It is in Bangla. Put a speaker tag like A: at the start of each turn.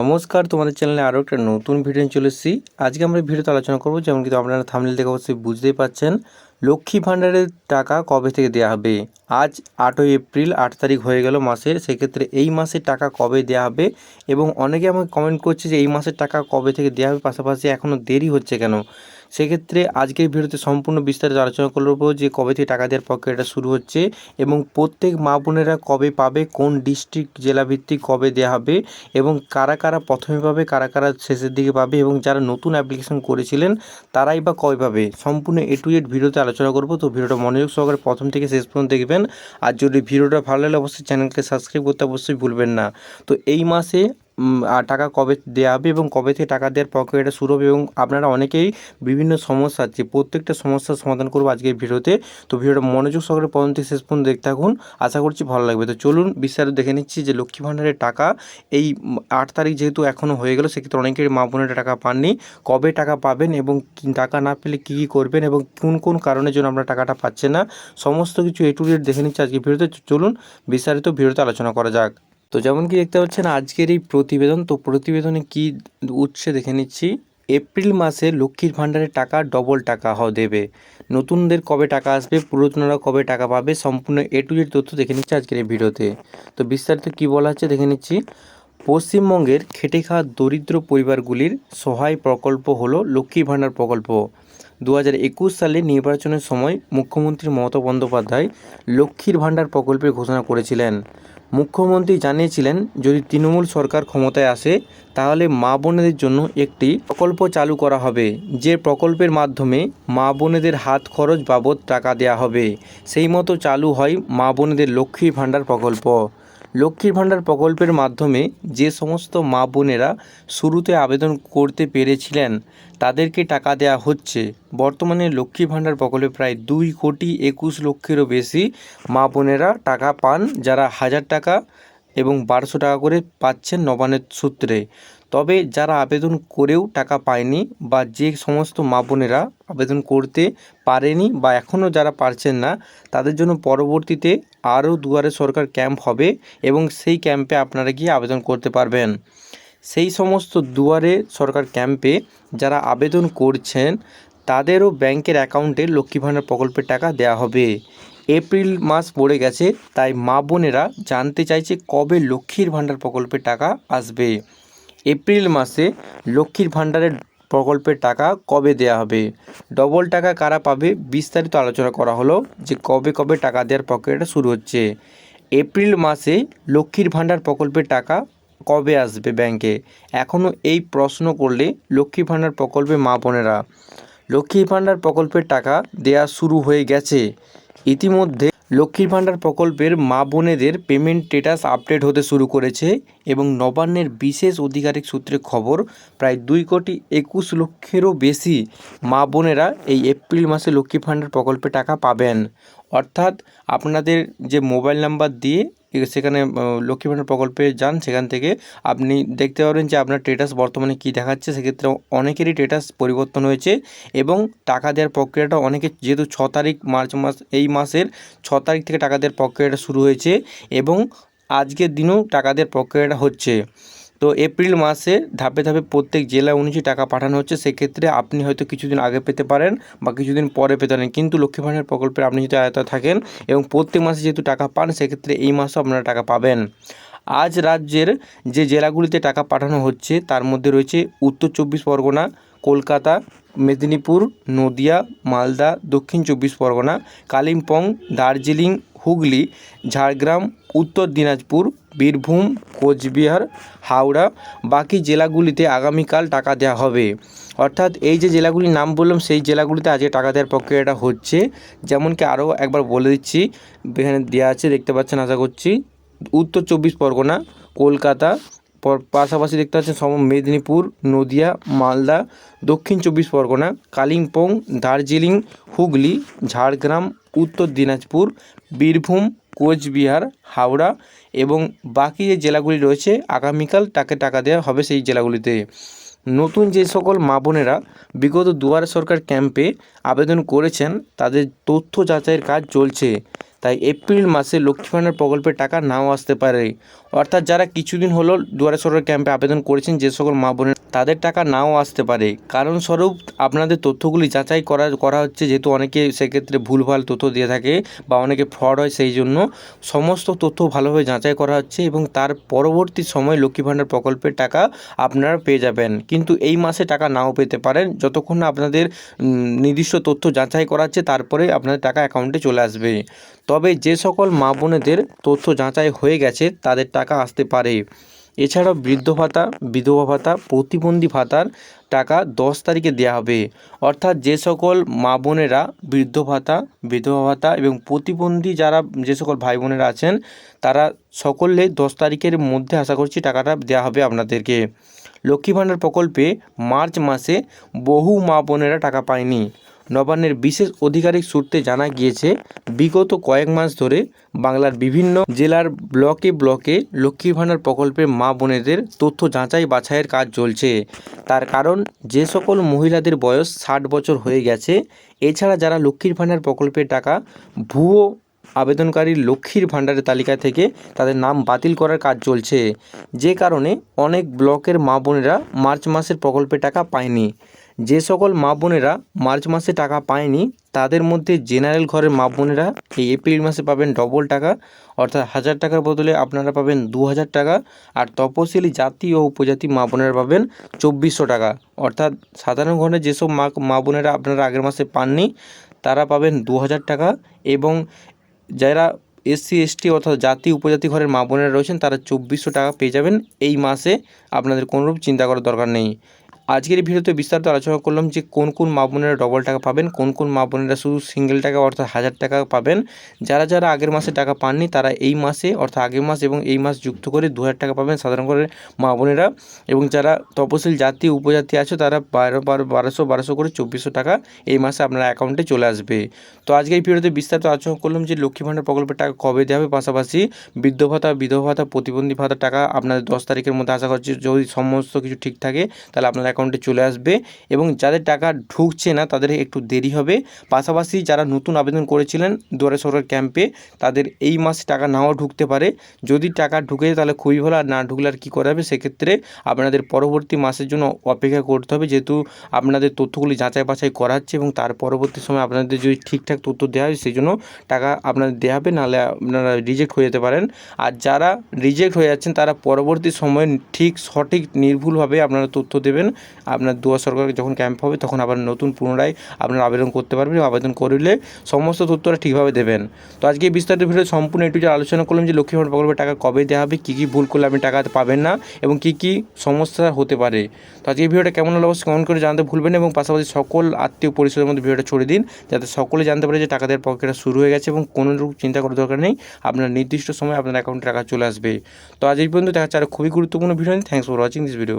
A: নমস্কার, তোমাদের চ্যানেলে আরও একটা নতুন ভিডিও চলে এসেছি। আজকে আমরা ভিডিওতে আলোচনা করব, যেমন কিন্তু আপনারা থামলে দেখে অবশ্যই বুঝতেই পাচ্ছেন লক্ষ্মী ভাণ্ডারের টাকা কবে থেকে দেওয়া হবে? আজ আটই এপ্রিল, আট তারিখ হয়ে গেল মাসের, সেক্ষেত্রে এই মাসের টাকা কবে দেওয়া হবে? এবং অনেকে আমাকে কমেন্ট করছে যে এই মাসের টাকা কবে থেকে দেওয়া হবে? পাশাপাশি এখনও দেরি হচ্ছে কেন? সেক্ষেত্রে আজকের ভিডিওতে সম্পূর্ণ বিস্তারিত আলোচনা করব যে কবে থেকে টাকা দেওয়ার প্রক্রিয়াটা শুরু হচ্ছে এবং প্রত্যেক মা বোনেরা কবে পাবে, কোন ডিস্ট্রিক্ট জেলাভিত্তিক কবে দেওয়া হবে এবং কারা কারা প্রথমে পাবে, কারা কারা শেষের দিকে পাবে এবং যারা নতুন অ্যাপ্লিকেশন করেছিলেন তারাই বা কবে পাবে সম্পূর্ণ এ টু জেড ভিডিওতে আলোচনা করব। তো ভিডিওটা মনোযোগ সহকারে প্রথম থেকে শেষ পর্যন্ত দেখবেন। আর যদি ভিডিওটা ভালো লাগলে অবশ্যই চ্যানেলকে সাবস্ক্রাইব করতে অবশ্যই ভুলবেন না। তো এই মাসে টাকা কবে দেওয়া হবে এবং কবে থেকে টাকা দেওয়ার প্রক্রিয়াটা শুরু হবে এবং আপনারা অনেকেই বিভিন্ন সমস্যা আছে প্রত্যেকটা সমস্যার সমাধান করব আজকের ভিডিওতে। তো ভিডিওটা মনোযোগ সহকারে প্রথম থেকে শেষ পর্যন্ত দেখতে থাকুন। আশা করছি ভালো লাগবে। তো চলুন বিস্তারিত দেখে নিচ্ছি যে লক্ষ্মী ভাণ্ডারের টাকা এই আট তারিখ যেহেতু এখনও হয়ে গেল, সেক্ষেত্রে অনেকের মা বোনেরা টাকা পাননি। কবে টাকা পাবেন এবং টাকা না পেলে কী কী করবেন এবং কোন কোন কারণের জন্য আপনারা টাকাটা পাচ্ছেন না, সমস্ত কিছু এ টু জেড দেখে নিচ্ছি আজকে ভিডিওতে। চলুন বিস্তারিত ভিডিওতে আলোচনা করা যাক। তো যেমন কি দেখতে পাচ্ছেন, আজকের এই প্রতিবেদন, তো প্রতিবেদনে কি উঠছে দেখে নিচ্ছি। এপ্রিল মাসে লক্ষ্মীর ভাণ্ডারের টাকা, ডবল টাকা হ দেবে। নতুনদের কবে টাকা আসবে, পুরাতনরা কবে টাকা পাবে, সম্পূর্ণ এ টু জেড তথ্য দেখে নিচ্ছি আজকের এই ভিডিওতে। তো বিস্তারিত কি বলা হচ্ছে দেখে নিচ্ছি। পশ্চিমবঙ্গের খেটে খাওয়া দরিদ্র পরিবারগুলির সহায় প্রকল্প হলো লক্ষ্মী ভাণ্ডার প্রকল্প। দু হাজার একুশ সালে নির্বাচনের সময় মুখ্যমন্ত্রী মমতা বন্দ্যোপাধ্যায় লক্ষ্মীর ভাণ্ডার প্রকল্পের ঘোষণা করেছিলেন। মুখ্যমন্ত্রী জানিয়েছিলেন, যদি তৃণমূল সরকার ক্ষমতায় আসে, তাহলে মা বোনেদের জন্য একটি প্রকল্প চালু করা হবে। যে প্রকল্পের মাধ্যমে মা বোনেদের হাত খরচ বাবদ টাকা দেয়া হবে। সেই মতো চালু হয় মা বোনেদের লক্ষ্মী ভাণ্ডার প্রকল্প। লক্ষ্মীর ভাণ্ডার প্রকল্পের মাধ্যমে যে সমস্ত মা বোনেরা শুরুতে আবেদন করতে পেরেছিলেন, তাদেরকে টাকা দেয়া হচ্ছে। বর্তমানে লক্ষ্মী ভাণ্ডার প্রকল্পে প্রায় দুই কোটি একুশ লক্ষেরও বেশি মা বোনেরা টাকা পান, যারা হাজার টাকা এবং বারোশো টাকা করে পাচ্ছেন নবানের সূত্রে। তবে যারা আবেদন করেও টাকা পায়নি বা যে সমস্ত মা বোনেরা আবেদন করতে পারেনি বা এখনও যারা পারছেন না, তাদের জন্য পরবর্তীতে আরও দুয়ারে সরকার ক্যাম্প হবে এবং সেই ক্যাম্পে আপনারা গিয়ে আবেদন করতে পারবেন। সেই সমস্ত দুয়ারে সরকার ক্যাম্পে যারা আবেদন করছেন, তাদেরও ব্যাংকের অ্যাকাউন্টে লক্ষ্মী ভাণ্ডার প্রকল্পের টাকা দেওয়া হবে। এপ্রিল মাস পড়ে গেছে, তাই মা বোনেরা জানতে চাইছে কবে লক্ষ্মীর ভাণ্ডার প্রকল্পের টাকা আসবে। এপ্রিল মাসে লক্ষ্মীর ভাণ্ডারের প্রকল্পের টাকা কবে দেওয়া হবে? ডবল টাকা কারা পাবে? বিস্তারিত আলোচনা করা হলো যে কবে কবে টাকা দেওয়ার প্রক্রিয়াটা শুরু হচ্ছে। এপ্রিল মাসে লক্ষ্মীর ভাণ্ডার প্রকল্পের টাকা কবে আসবে ব্যাংকে? এখনও এই প্রশ্ন করলে লক্ষ্মী ভাণ্ডার প্রকল্পে মা বোনেরা। লক্ষ্মী ভাণ্ডার প্রকল্পের টাকা দেয়া শুরু হয়ে গেছে। ইতিমধ্যে লক্ষ্মীর ভাণ্ডার প্রকল্পের মা বোনেদের পেমেন্ট স্টেটাস আপডেট হতে শুরু করেছে এবং নবান্নের বিশেষ আধিকারিক সূত্রে খবর, প্রায় দুই কোটি একুশ লক্ষেরও বেশি মা বোনেরা এই এপ্রিল মাসে লক্ষ্মী ভাণ্ডার প্রকল্পে টাকা পাবেন। অর্থাৎ আপনাদের যে মোবাইল নাম্বার দিয়ে সেখানে লক্ষ্মী ভাণ্ডার প্রকল্পে যান, সেখান থেকে আপনি দেখতে পাবেন যে আপনার স্টেটাস বর্তমানে কি দেখাচ্ছে। সেক্ষেত্রে অনেকেরই স্টেটাস পরিবর্তন হয়েছে এবং টাকা দেওয়ার প্রক্রিয়াটা অনেকে যেহেতু ছ তারিখ, মার্চ মাস, এই মাসের ছ তারিখ থেকে টাকা দেওয়ার প্রক্রিয়াটা শুরু হয়েছে এবং আজকের দিনেও টাকা দেওয়ার প্রক্রিয়াটা হচ্ছে। তো এপ্রিল মাসে ধাপে ধাপে প্রত্যেক জেলা অনুযায়ী টাকা পাঠানো হচ্ছে। সেক্ষেত্রে আপনি হয়তো কিছুদিন আগে পেতে পারেন বা কিছুদিন পরে পেতে পারেন। কিন্তু লক্ষ্মী ভাণ্ডার প্রকল্পে আপনি যদি আয়তা থাকেন এবং প্রত্যেক মাসে যেহেতু টাকা পান, সেক্ষেত্রে এই মাসেও আপনারা টাকা পাবেন। আজ রাজ্যের যে জেলাগুলিতে টাকা পাঠানো হচ্ছে, তার মধ্যে রয়েছে উত্তর চব্বিশ পরগনা, কলকাতা, মেদিনীপুর, নদিয়া, মালদা, দক্ষিণ চব্বিশ পরগনা, কালিম্পং, দার্জিলিং, হুগলি, ঝাড়গ্রাম, উত্তর দিনাজপুর বীরভূম, কোচবিহার, হাওড়া, বাকি জেলাগুলিতে আগামীকাল টাকা দেওয়া হবে। অর্থাৎ এই যে জেলাগুলির নাম বললাম, সেই জেলাগুলিতে আজকে টাকা দেওয়ার প্রক্রিয়াটা হচ্ছে। যেমন কি আরও একবার বলে দিচ্ছি, এখানে দেওয়া আছে, দেখতে পাচ্ছেন, আশা করছি। উত্তর চব্বিশ পরগনা, কলকাতা পাশাপাশি দেখতে পাচ্ছেন, সম মেদিনীপুর, নদিয়া, মালদা, দক্ষিণ চব্বিশ পরগনা, কালিম্পং, দার্জিলিং, হুগলি, ঝাড়গ্রাম, উত্তর দিনাজপুর, বীরভূম কোচবিহার, হাওড়া এবং বাকি যে জেলাগুলি রয়েছে আগামীকাল তাকে টাকা দেওয়া হবে সেই জেলাগুলিতে। নতুন যে সকল মা বোনেরা বিগত দুয়ারে সরকার ক্যাম্পে আবেদন করেছেন, তাদের তথ্য যাচাইয়ের কাজ চলছে। তাই এপ্রিল মাসে লক্ষ্মী ভাণ্ডার প্রকল্পের টাকা নাও আসতে পারে। অর্থাৎ যারা কিছুদিন হলো দুয়ারে সরকার ক্যাম্পে আবেদন করেছেন, যে সকল মা বোনের তাদের টাকা নাও আসতে পারে। কারণস্বরূপ আপনাদের তথ্যগুলি যাচাই করা করা হচ্ছে যেহেতু অনেকে সেক্ষেত্রে ভুলভাল তথ্য দিয়ে থাকে বা অনেকে ফ্রড হয় সেই জন্য। সমস্ত তথ্য ভালোভাবে যাচাই করা হচ্ছে এবং তার পরবর্তী সময় লক্ষ্মী ভাণ্ডার প্রকল্পের টাকা আপনারা পেয়ে যাবেন। কিন্তু এই মাসে টাকা নাও পেতে পারেন। যতক্ষণ না আপনাদের নির্দিষ্ট তথ্য যাচাই করা হচ্ছে তারপরে আপনাদের টাকা অ্যাকাউন্টে চলে আসবে। তবে যে সকল মা বোনেদের তথ্য যাচাই হয়ে গেছে তাদের টাকা আসতে পারে। এছাড়াও বৃদ্ধ ভাতা, বিধবা ভাতা, প্রতিবন্ধী ভাতার টাকা দশ তারিখে দেওয়া হবে। অর্থাৎ যে সকল মা বোনেরা বৃদ্ধ ভাতা, বিধবা ভাতা এবং প্রতিবন্ধী যারা যে সকল ভাই বোনেরা আছেন, তারা সকলে দশ তারিখের মধ্যে আশা করছি টাকাটা দেওয়া হবে আপনাদেরকে। লক্ষ্মী ভাণ্ডার প্রকল্পে মার্চ মাসে বহু মা বোনেরা টাকা পায়নি। নবান্নের বিশেষ আধিকারিক সূত্রে জানা গিয়েছে, বিগত কয়েক মাস ধরে বাংলার বিভিন্ন জেলার ব্লকে ব্লকে লক্ষ্মী ভাণ্ডার প্রকল্পের মা বোনেদের তথ্য যাচাই বাছাইয়ের কাজ চলছে। তার কারণ, যে সকল মহিলাদের বয়স ষাট বছর হয়ে গেছে, এছাড়া যারা লক্ষ্মীর ভাণ্ডার প্রকল্পের টাকা ভুয়ো আবেদনকারী লক্ষ্মীর ভাণ্ডারের তালিকা থেকে তাদের নাম বাতিল করার কাজ চলছে। যে কারণে অনেক ব্লকের মা বোনেরা মার্চ মাসের প্রকল্পের টাকা পায়নি। যে সকল মা বোনেরা মার্চ মাসে টাকা পায়নি, তাদের মধ্যে জেনারেল ঘরের মা বোনেরা এই এপ্রিল মাসে পাবেন ডবল টাকা, অর্থাৎ হাজার টাকার বদলে আপনারা পাবেন দু হাজার টাকা, আর তপশিলি জাতি ও উপজাতি মা বোনেরা পাবেন চব্বিশশো টাকা। অর্থাৎ সাধারণ ঘরের যেসব মা মা বোনেরা আপনারা আগের মাসে পাননি, তারা পাবেন দু হাজার টাকা এবং যারা এসসি, এসটি অর্থাৎ জাতি, উপজাতি ঘরের মা বোনেরা রয়েছেন, তারা চব্বিশশো টাকা পেয়ে যাবেন এই মাসে। আপনাদের কোনোরূপ চিন্তা করার দরকার নেই। আজকের ভিডিওতে বিস্তারিত আলোচনা করলাম যে কোন কোন মা বোনেরা ডবল টাকা পাবেন, কোন কোন মা বোনেরা শুধু সিঙ্গেল টাকা অর্থাৎ হাজার টাকা পাবেন। যারা যারা আগের মাসে টাকা পাননি, তারা এই মাসে অর্থাৎ আগের মাস এবং এই মাস যুক্ত করে দু হাজার টাকা পাবেন সাধারণ করে মা বোনেরা। এবং যারা তপশিল জাতি, উপজাতি আছে, তারা বারো বারো, বারোশো বারোশো করে চব্বিশশো টাকা এই মাসে আপনার অ্যাকাউন্টে চলে আসবে। তো আজকে এই ভিডিওতে বিস্তারিত আলোচনা করলাম যে লক্ষ্মী ভাণ্ডার প্রকল্পের টাকা কবে দেওয়া হবে, পাশাপাশি বৃদ্ধ ভাতা, বিধবা ভাতা, প্রতিবন্ধী ভাতার টাকা আপনাদের দশ তারিখের মধ্যে আশা করছি যদি সমস্ত কিছু ঠিক থাকে, তাহলে আপনার অ্যাকাউন্টে চলে আসবে এবং যাদের টাকা ঢুকছে না, তাদের একটু দেরি হবে। পাশাপাশি যারা নতুন আবেদন করেছিলেন দুয়ারে সরকার ক্যাম্পে তাদের এই মাসে টাকা নাও ঢুকতে পারে। যদি টাকা ঢুকে তাহলে খুবই ভালো। আর না ঢুকলে আর কী করা হবে সেক্ষেত্রে আপনাদের পরবর্তী মাসের জন্য অপেক্ষা করতে হবে। যেহেতু আপনাদের তথ্যগুলি যাচাই বাছাই করা হচ্ছে এবং তার পরবর্তী সময় আপনাদের যদি ঠিকঠাক তথ্য দেওয়া হয়, সেই জন্য টাকা আপনাদের দেওয়া হবে। নাহলে আপনারা রিজেক্ট হয়ে যেতে পারেন। আর যারা রিজেক্ট হয়ে যাচ্ছেন, তারা পরবর্তী সময়ে ঠিক সঠিক, নির্ভুলভাবে আপনারা তথ্য দেবেন। আপনার দুয়া সরকার যখন ক্যাম্প হবে, তখন আবার নতুন পুনরায় আপনারা আবেদন করতে পারবেন আবেদন করলে সমস্ত তথ্যটা ঠিকভাবে দেবেন। তো আজকে বিস্তারিত ভিডিও সম্পূর্ণ একটু যে আলোচনা করলাম যে লক্ষ্মী ভাণ্ডার প্রকল্পের টাকা কবে দেওয়া হবে, কী কী ভুল করলে আপনি টাকা পাবেন না এবং কী কী সমস্যা হতে পারে। তো আজকে ভিডিওটা কেমন হলো অবশ্যই কমেন্ট করে জানতে ভুলবেন এবং পাশাপাশি সকল আত্মীয় পরিষদের মধ্যে ভিডিওটা ছড়িয়ে দিন, যাতে সকলে জানতে পারে যে টাকা দেওয়ার প্রক্রিয়া শুরু হয়ে গেছে এবং কোনো চিন্তা করার দরকার নেই, আপনার নির্দিষ্ট সময় আপনার অ্যাকাউন্টে টাকা চলে আসবে। তো আজ এই পর্যন্ত দেখা আর খুবই গুরুত্বপূর্ণ video thanks for watching this video